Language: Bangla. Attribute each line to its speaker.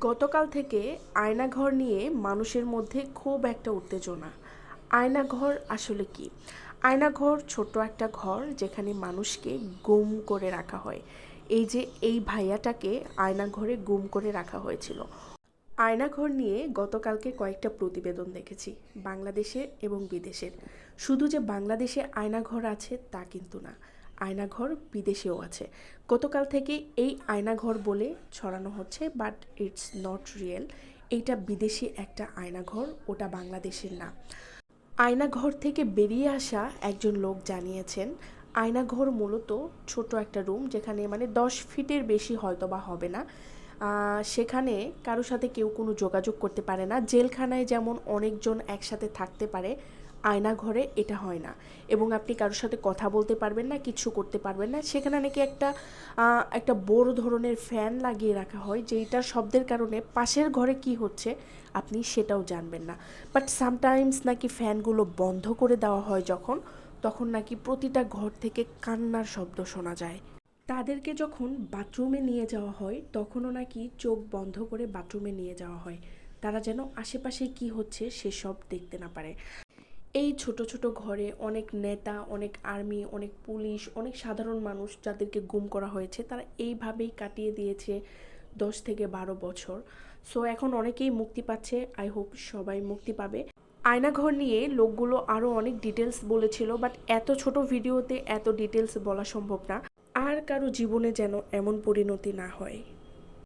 Speaker 1: গতকাল থেকে আয়নাঘর নিয়ে মানুষের মধ্যে খুব একটা উত্তেজনা। আয়নাঘর আসলে কি? আয়নাঘর ছোট্ট একটা ঘর যেখানে মানুষকে গুম করে রাখা হয়। এই যে এই ভাইয়াটাকে আয়নাঘরে গুম করে রাখা হয়েছিল। আয়নাঘর নিয়ে গতকালকে কয়েকটা প্রতিবেদন দেখেছি, বাংলাদেশে এবং বিদেশের শুধু যে বাংলাদেশে আয়নাঘর আছে তা কিন্তু না। আয়নাঘর বিদেশেও আছে। গতকাল থেকে এই আয়নাঘর বলে ছড়ানো হচ্ছে বাট ইটস নট রিয়েল এইটা বিদেশি একটা আয়নাঘর, ওটা বাংলাদেশের না। আয়নাঘর থেকে বেরিয়ে আসা একজন লোক জানিয়েছেন, আয়নাঘর মূলত ছোট একটা রুম যেখানে মানে দশ ফিটের বেশি হয়তো বা হবে না। সেখানে কারোর সাথে কেউ কোনো যোগাযোগ করতে পারে না। জেলখানায় যেমন অনেকজন একসাথে থাকতে পারে আয়নাঘরে এটা হয় না। এবং আপনি কারোর সাথে কথা বলতে পারবেন না, কিছু করতে পারবেন না। সেখানে নাকি একটা একটা বড় ধরনের ফ্যান লাগিয়ে রাখা হয়, যেইটার শব্দের কারণে পাশের ঘরে কি হচ্ছে আপনি সেটাও জানবেন না। বাট সামটাইমস নাকি ফ্যানগুলো বন্ধ করে দেওয়া হয় যখন, তখন নাকি প্রতিটা ঘর থেকে কান্নার শব্দ শোনা যায়। তাদেরকে যখন বাথরুমে নিয়ে যাওয়া হয়, তখনও নাকি চোখ বন্ধ করে বাথরুমে নিয়ে যাওয়া হয়। তারা যেন আশেপাশে কি হচ্ছে সেসব দেখতে না পারে। এই ছোট ছোট ঘরে অনেক নেতা, অনেক আর্মি, অনেক পুলিশ, অনেক সাধারণ মানুষ যাদেরকে গুম করা হয়েছে, তারা এইভাবেই কাটিয়ে দিয়েছে দশ থেকে বারো বছর। সো এখন অনেকেই মুক্তি পাচ্ছে। আই হোপ সবাই মুক্তি পাবে। আয়নাঘর নিয়ে লোকগুলো আরও অনেক ডিটেলস বলেছিল বাট এত ছোট ভিডিওতে এত ডিটেলস বলা সম্ভব না। আর কারও জীবনে যেন এমন পরিণতি না হয়।